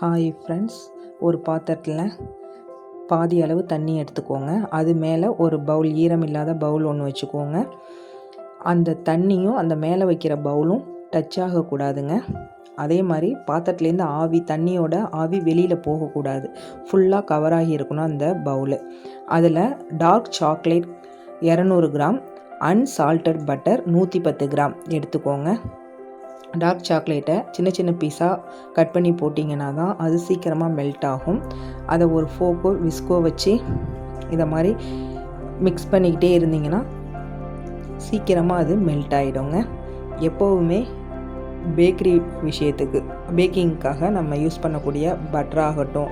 Hi friends ஒரு பாத்திரத்தில் பாதி அளவு தண்ணி எடுத்துக்கோங்க. அது மேலே ஒரு பவுல் ஈரம் இல்லாத பவுல் ஒன்று வச்சுக்கோங்க. அந்த தண்ணியும் அந்த மேலே வைக்கிற பவுலும் டச் ஆகக்கூடாதுங்க. அதே மாதிரி பாத்திரத்துலேருந்து ஆவி தண்ணியோட ஆவி வெளியில் போகக்கூடாது. ஃபுல்லாக கவராகி இருக்கணும் அந்த பவுலு. அதில் டார்க் சாக்லேட் இரநூறு கிராம் அன்சால்டட் பட்டர் நூற்றி பத்து கிராம் எடுத்துக்கோங்க. டார்க் சாக்லேட்டை சின்ன சின்ன பீஸாக கட் பண்ணி போட்டிங்கன்னா தான் அது சீக்கிரமாக மெல்ட் ஆகும். அதை ஒரு ஃபோக்கோ விஸ்கோ வச்சு இதை மாதிரி மிக்ஸ் பண்ணிக்கிட்டே இருந்தீங்கன்னா சீக்கிரமாக அது மெல்ட் ஆகிடுங்க எப்போவுமே பேக்கரி விஷயத்துக்கு பேக்கிங்க்காக நம்ம யூஸ் பண்ணக்கூடிய பட்டர் ஆகட்டும்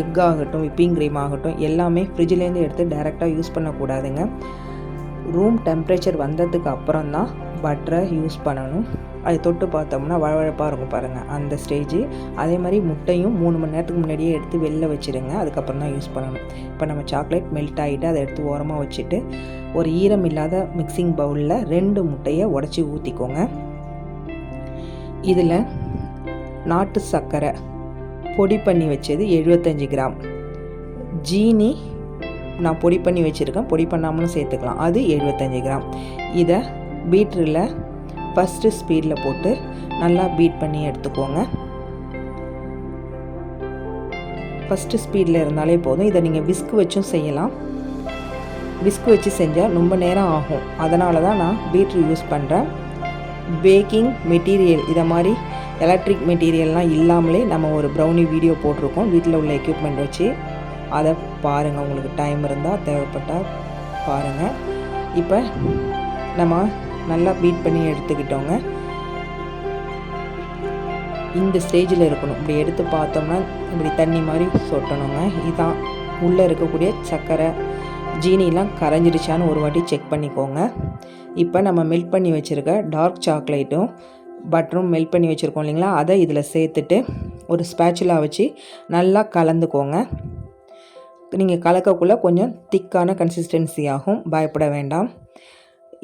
எக் ஆகட்டும் விப்பிங் க்ரீம் ஆகட்டும் எல்லாமே ஃப்ரிட்ஜிலேருந்து எடுத்து டைரெக்டாக யூஸ் பண்ணக்கூடாதுங்க. ரூம் டெம்ப்ரேச்சர் வந்ததுக்கு அப்புறம் தான் பட்டரை யூஸ் பண்ணணும். அதை தொட்டு பார்த்தோம்னா வழவழப்பாக இருக்கும் பாருங்கள் அந்த ஸ்டேஜ் அதே மாதிரி முட்டையும் மூணு மணி நேரத்துக்கு முன்னாடியே எடுத்து வெளில வச்சுருங்க. அதுக்கப்புறம் தான் யூஸ் பண்ணணும். இப்போ நம்ம சாக்லேட் மெல்ட் ஆகிட்டு அதை எடுத்து ஓரமாக வச்சுட்டு ஒரு ஈரம் இல்லாத மிக்சிங் பவுலில் ரெண்டு முட்டையை உடச்சி ஊற்றிக்கோங்க இதில் நாட்டு சர்க்கரை பொடி பண்ணி வச்சது எழுபத்தஞ்சி கிராம். ஜீனி நான் பொடி பண்ணி வச்சுருக்கேன். பொடி பண்ணாமலும் சேர்த்துக்கலாம். அது எழுபத்தஞ்சி கிராம். இதை பீட்ரில் ஃபஸ்ட்டு ஸ்பீடில் போட்டு நல்லா பீட் பண்ணி எடுத்துக்கோங்க. ஃபஸ்ட்டு ஸ்பீடில் இருந்தாலே போதும். இதை நீங்கள் விஸ்க் வச்சும் செய்யலாம். விஸ்க் வச்சு செஞ்சால் ரொம்ப நேரம் ஆகும். அதனால தான் நான் பீட்ரு யூஸ் பண்ணுறேன் பேக்கிங் மெட்டீரியல் இதை மாதிரி எலக்ட்ரிக் மெட்டீரியல்லாம் இல்லாமலே நம்ம ஒரு ப்ரௌனி வீடியோ போட்டிருக்கோம். வீட்டில் உள்ள எக்யூப்மெண்ட் வச்சு. அதை பாருங்கள் உங்களுக்கு டைம் இருந்தால் தேவைப்பட்டால் பாருங்கள் இப்போ நம்ம நல்லா பீட் பண்ணி எடுத்துக்கிட்டோங்க. இந்த ஸ்டேஜில் இருக்கணும். இப்படி எடுத்து பார்த்தோம்னா இப்படி தண்ணி மாதிரி சொட்டணுங்க. இதுதான் உள்ளே இருக்கக்கூடிய சர்க்கரை ஜீனிலாம் கரைஞ்சிடுச்சான்னு ஒரு வாட்டி செக் பண்ணிக்கோங்க. இப்போ நம்ம மெல்ட் பண்ணி வச்சுருக்க டார்க் சாக்லேட்டும் பட்டரும் மெல்ட் பண்ணி வச்சுருக்கோம் இல்லைங்களா? அதை இதில் சேர்த்துட்டு ஒரு ஸ்பேச்சுலா வச்சு நல்லா கலந்துக்கோங்க. நீங்கள் கலக்கக்குள்ளே கொஞ்சம் திக்கான கன்சிஸ்டன்சி ஆகும். பயப்பட வேண்டாம்.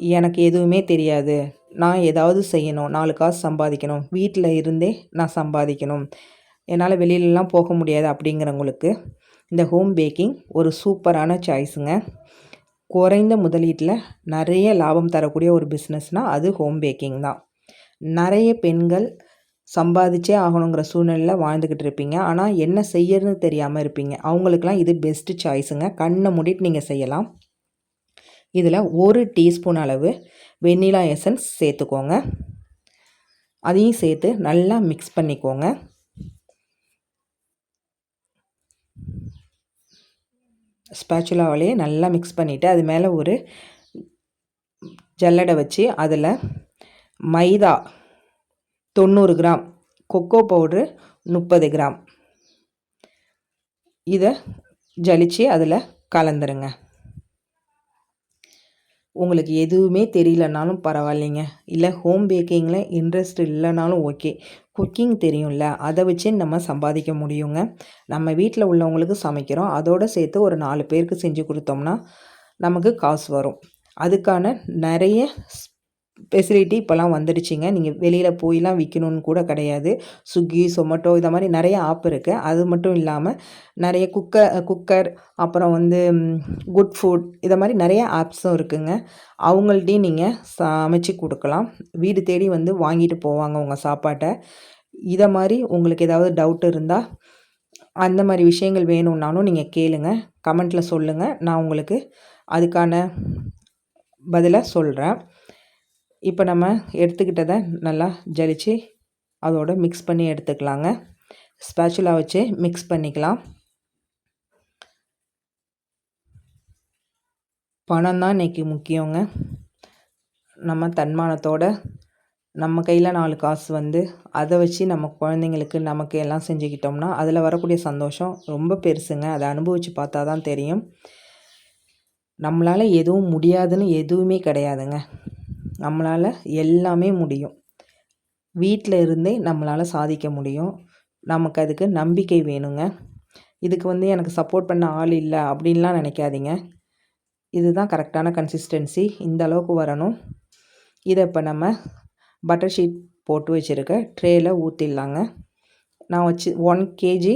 எனக்கு எதுவுமே தெரியாது. நான் ஏதாவது செய்யணும். நாலு காசு சம்பாதிக்கணும். வீட்டில் இருந்தே நான் சம்பாதிக்கணும். என்னால் வெளியிலலாம் போக முடியாது அப்படிங்கிறவங்களுக்கு இந்த ஹோம் பேக்கிங் ஒரு சூப்பரான சாய்ஸுங்க. குறைந்த முதலீட்டில் நிறைய லாபம் தரக்கூடிய ஒரு பிஸ்னஸ்னால் அது ஹோம் பேக்கிங் தான். நிறைய பெண்கள் சம்பாதிச்சே ஆகணுங்கிற சூழ்நிலையில் வாழ்ந்துக்கிட்டு இருப்பீங்க. ஆனால் என்ன செய்யறதுன்னு தெரியாமல் இருப்பீங்க. அவங்களுக்கெல்லாம் இது பெஸ்ட்டு சாய்ஸுங்க கண்ணை மூடிட்டு நீங்கள் செய்யலாம். இதில் ஒரு டீஸ்பூன் அளவு வெண்ணிலா எசன்ஸ் சேர்த்துக்கோங்க. அதையும் சேர்த்து நல்லா மிக்ஸ் பண்ணிக்கோங்க. ஸ்பேச்சுலாவிலேயே நல்லா மிக்ஸ் பண்ணிவிட்டு அது மேலே ஒரு ஜல்லடை வச்சு அதில் மைதா தொண்ணூறு கிராம் கொக்கோ பவுட்ரு முப்பது கிராம். இதை ஜலித்து அதில் கலந்துருங்க. உங்களுக்கு எதுவுமே தெரியலனாலும் பரவாயில்லைங்க. இல்லை ஹோம் பேக்கிங்கில் இன்ட்ரெஸ்ட் இல்லைனாலும் ஓகே குக்கிங் தெரியும்ல அதை வச்சு நம்ம சம்பாதிக்க முடியுங்க. நம்ம வீட்டில் உள்ளவங்களுக்கு சமைக்கிறோம். அதோடு சேர்த்து ஒரு நாலு பேருக்கு செஞ்சு கொடுத்தோம்னா நமக்கு காசு வரும். அதுக்கான நிறைய ஃபெசிலிட்டி இப்போலாம் வந்துடுச்சிங்க. நீங்கள் வெளியில் போயெலாம் விற்கணுன்னு கூட கிடையாது. ஸ்விக்கி சொமேட்டோ இதை மாதிரி நிறைய ஆப் இருக்குது அது மட்டும் இல்லாமல் நிறைய குக்கர் குக்கர் அப்புறம் வந்து குட் ஃபுட் இதை மாதிரி நிறைய ஆப்ஸும் இருக்குதுங்க அவங்கள்ட்டையும் நீங்கள் சமைச்சு கொடுக்கலாம். வீடு தேடி வந்து வாங்கிட்டு போவாங்க உங்கள் சாப்பாட்டை. இதை மாதிரி உங்களுக்கு ஏதாவது டவுட் இருந்தால் அந்த மாதிரி விஷயங்கள் வேணும்னாலும் நீங்கள் கேளுங்கள் கமெண்ட்டில் சொல்லுங்கள் நான் உங்களுக்கு அதுக்கான பதிலை சொல்கிறேன் இப்போ நம்ம எடுத்துக்கிட்டதை நல்லா ஜலிச்சு அதோட மிக்ஸ் பண்ணி எடுத்துக்கலாங்க. ஸ்பேச்சுலா வச்சு மிக்ஸ் பண்ணிக்கலாம். பணம் தான் இன்றைக்கி முக்கியங்க. நம்ம தன்மானத்தோட நம்ம கையில் நாலு காசு வந்து அதை வச்சு நம்ம குழந்தைங்களுக்கு நமக்கு எல்லாம் செஞ்சுக்கிட்டோம்னா அதில் வரக்கூடிய சந்தோஷம் ரொம்ப பெருசுங்க. அதை அனுபவித்து பார்த்தா தான் தெரியும். நம்மளால் எதுவும் முடியாதுன்னு எதுவுமே கிடையாதுங்க. நம்மளால் எல்லாமே முடியும். வீட்டில் இருந்தே நம்மளால் சாதிக்க முடியும். நமக்கு அதுக்கு நம்பிக்கை வேணுங்க. இதுக்கு வந்து எனக்கு சப்போர்ட் பண்ண ஆள் இல்லை அப்படின்லாம் நினைக்காதீங்க. இதுதான் கரெக்டான கன்சிஸ்டன்சி இந்த அளவுக்கு வரணும். இதை இப்போ நம்ம பட்டர் ஷீட் போட்டு வச்சுருக்க ட்ரேயில் ஊற்றிடலாங்க நான் வச்சு ஒன் கேஜி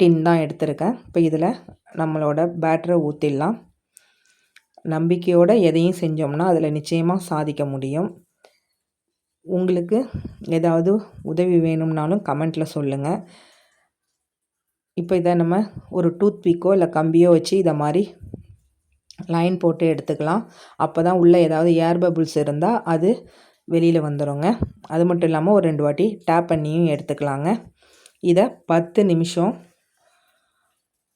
டின் தான் எடுத்திருக்கேன். இப்போ இதில் நம்மளோட பேட்டரை ஊற்றிடலாம் நம்பிக்கையோடு எதையும் செஞ்சோம்னா அதில் நிச்சயமாக சாதிக்க முடியும். உங்களுக்கு ஏதாவது உதவி வேணும்னாலும் கமெண்ட்டில் சொல்லுங்கள் இப்போ இதை நம்ம ஒரு டூத் பீக்கோ இல்லை கம்பியோ வச்சு இதை மாதிரி லைன் போட்டு எடுத்துக்கலாம். அப்போ தான் உள்ளே ஏதாவது ஏர் பபுள்ஸ் இருந்தால் அது வெளியில் வந்துடுங்க அது மட்டும் இல்லாமல் ஒரு ரெண்டு வாட்டி டேப் பண்ணியும் எடுத்துக்கலாங்க. இதை பத்து நிமிஷம்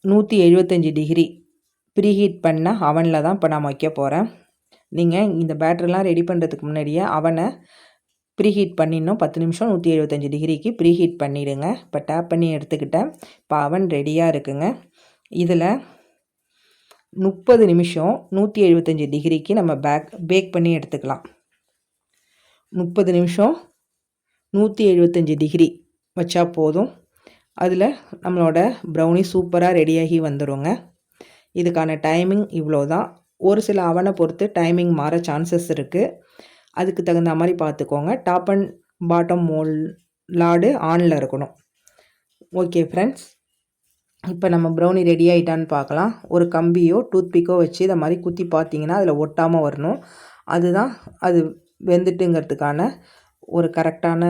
நூற்றி எழுபத்தஞ்சி டிகிரி ப்ரீஹீட் பண்ண அவனில் தான் இப்போ நான் வைக்க போகிறேன் நீங்கள் இந்த பேட்டரிலாம் ரெடி பண்ணுறதுக்கு முன்னாடியே அவனை ப்ரீஹீட் பண்ணிடணும். பத்து நிமிஷம் நூற்றி எழுபத்தஞ்சி டிகிரிக்கு ப்ரீஹீட் பண்ணிவிடுங்க இப்போ டேப் பண்ணி எடுத்துக்கிட்டேன். இப்போ அவன் ரெடியாக இருக்குங்க. இதில் முப்பது நிமிஷம் நூற்றி எழுபத்தஞ்சி டிகிரிக்கு நம்ம பேக் பேக் பண்ணி எடுத்துக்கலாம். முப்பது நிமிஷம் நூற்றி எழுபத்தஞ்சி டிகிரி வச்சா போதும். அதில் நம்மளோட ப்ரௌனி சூப்பராக ரெடியாகி வந்துடுங்க இதுக்கான டைமிங் இவ்வளோ தான் ஒரு சில அவனை பொறுத்து டைமிங் மாற சான்சஸ் இருக்குது அதுக்கு தகுந்த மாதிரி பார்த்துக்கோங்க. டாப் அண்ட் பாட்டம் மோல் லாடு ஆனில் இருக்கணும். ஓகே ஃப்ரெண்ட்ஸ் இப்போ நம்ம ப்ரௌனி ரெடி ஆகிட்டான்னு பார்க்கலாம். ஒரு கம்பியோ டூத்பிக்கோ வச்சு இதை மாதிரி குத்தி பார்த்தீங்கன்னா அதில் ஒட்டாமல் வரணும். அதுதான் அது வெந்துட்டுங்கிறதுக்கான ஒரு கரெக்டான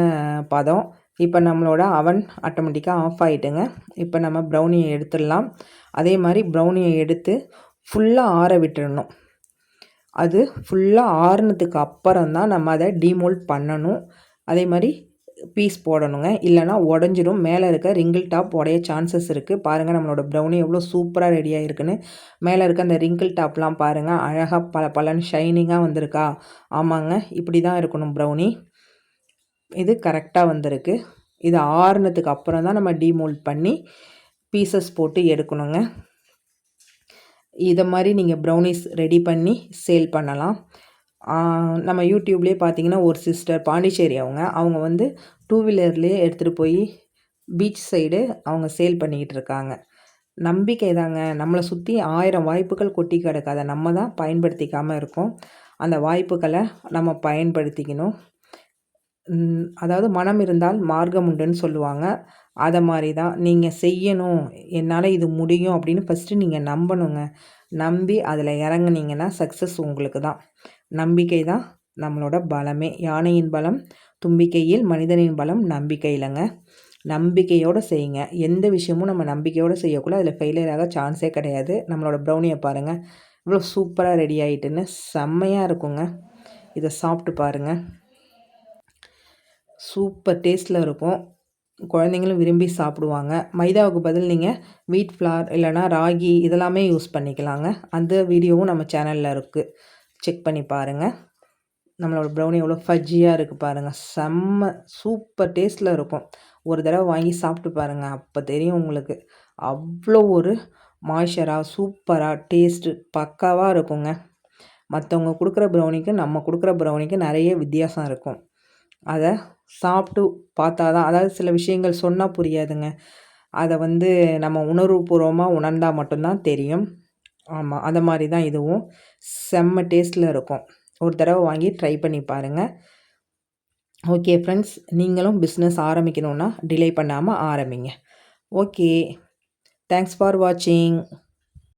பதம். இப்போ நம்மளோட அவன் ஆட்டோமேட்டிக்காக ஆஃப் ஆகிட்டுங்க இப்போ நம்ம ப்ரௌனியை எடுத்துடலாம். அதே மாதிரி ப்ரௌனியை எடுத்து ஃபுல்லாக ஆற விட்டுடணும் அது ஃபுல்லாக ஆறுனதுக்கு அப்புறம் தான் நம்ம அதை டிமோல்ட் பண்ணணும். அதே மாதிரி பீஸ் போடணுங்க. இல்லைனா உடஞ்சிரும். மேலே இருக்க ரிங்கிள் டாப் உடைய சான்சஸ் இருக்குது பாருங்கள் நம்மளோட ப்ரௌனி எவ்வளோ சூப்பராக ரெடி ஆகிருக்குன்னு மேலே இருக்க அந்த ரிங்கிள் டாப்லாம் பாருங்கள் அழகாக பல பலன் ஷைனிங்காக வந்திருக்கா? ஆமாங்க இப்படி தான் இருக்கணும் ப்ரௌனி இது கரெக்டாக வந்திருக்கு. இது ஆறுனதுக்கு அப்புறம் தான் நம்ம டீமோல்ட் பண்ணி பீசஸ் போட்டு எடுக்கணுங்க. இதை மாதிரி நீங்கள் ப்ரௌனிஸ் ரெடி பண்ணி சேல் பண்ணலாம். நம்ம யூடியூப்லேயே பார்த்தீங்கன்னா ஒரு சிஸ்டர் பாண்டிச்சேரி அவங்க அவங்க வந்து டூ வீலர்லேயே எடுத்துகிட்டு போய் பீச் சைடு அவங்க சேல் பண்ணிக்கிட்டு இருக்காங்க. நம்பிக்கை தாங்க. நம்மளை சுற்றி ஆயிரம் வாய்ப்புகள் கொட்டி கிடக்காத நம்ம தான் பயன்படுத்திக்காமல் இருக்கோம். அந்த வாய்ப்புகளை நம்ம பயன்படுத்திக்கணும். அதாவது மனம் இருந்தால் மார்க்கம் உண்டுன்னு சொல்லுவாங்க. அதை மாதிரி தான் நீங்கள் செய்யணும். என்னால் இது முடியும் அப்படின்னு ஃபஸ்ட்டு நீங்கள் நம்பணுங்க. நம்பி அதில் இறங்குனீங்கன்னா சக்ஸஸ் உங்களுக்கு தான் நம்பிக்கை தான் நம்மளோட பலமே. யானையின் பலம் தும்பிக்கையில் மனிதனின் பலம் நம்பிக்கை இல்லைங்க நம்பிக்கையோடு செய்யுங்க. எந்த விஷயமும் நம்ம நம்பிக்கையோடு செய்யக்குள்ள அதில் ஃபெயிலியர் ஆக சான்ஸே கிடையாது. நம்மளோட ப்ரௌனியை பாருங்கள் இவ்வளோ சூப்பராக ரெடி ஆகிட்டுன்னு செம்மையாக இருக்குங்க. இதை சாப்பிட்டு பாருங்கள் சூப்பர் டேஸ்ட்டில் இருக்கும். குழந்தைங்களும் விரும்பி சாப்பிடுவாங்க. மைதாவுக்கு பதில் நீங்கள் வீட் ஃப்ளார் இல்லைனா ராகி இதெல்லாமே யூஸ் பண்ணிக்கலாங்க. அந்த வீடியோவும் நம்ம சேனலில் இருக்குது செக் பண்ணி பாருங்கள் நம்மளோட ப்ரௌனி எவ்வளோ ஃபஜ்ஜியாக இருக்குது பாருங்கள் செம்ம சூப்பர் டேஸ்ட்டில் இருக்கும். ஒரு தடவை வாங்கி சாப்பிட்டு பாருங்கள் அப்போ தெரியும் உங்களுக்கு. அவ்வளோ ஒரு மாய்ச்சராக சூப்பராக டேஸ்ட்டு பக்காவாக இருக்குங்க. மற்றவங்க கொடுக்குற ப்ரௌனிக்கு நம்ம கொடுக்குற ப்ரௌனிக்கு நிறைய வித்தியாசம் இருக்கும். அதை சாப்பிட்டு பார்த்தா தான் அதாவது சில விஷயங்கள் சொன்னால் புரியாதுங்க. அதை வந்து நம்ம உணர்வுபூர்வமாக உணர்ந்தால் மட்டும்தான் தெரியும். ஆமாம் அந்த மாதிரி தான் இதுவும். செம்ம டேஸ்ட்டில் இருக்கும். ஒரு தடவை வாங்கி ட்ரை பண்ணி பாருங்கள் ஓகே ஃப்ரெண்ட்ஸ் நீங்களும் பிஸ்னஸ் ஆரம்பிக்கணுன்னா டிலே பண்ணாமல் ஆரம்பிங்க. ஓகே தேங்க்ஸ் ஃபார் வாட்சிங்